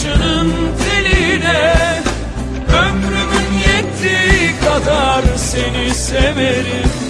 saçının teline Ömrümün yettiği kadar seni severim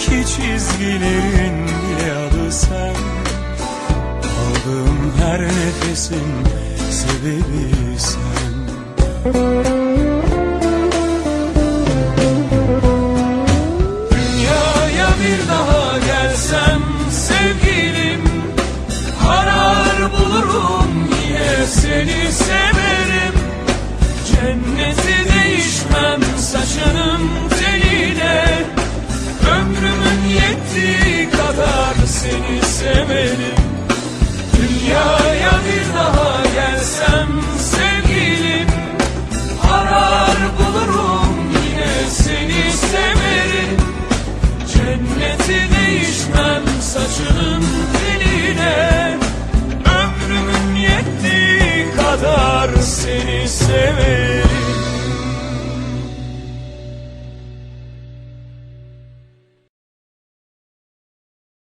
Çizgi çizgilerin bile adı sen. Aldığım her nefesin sebebi sen. Dünyaya bir daha gelsem sevgilim Karar bulurum yine seni severim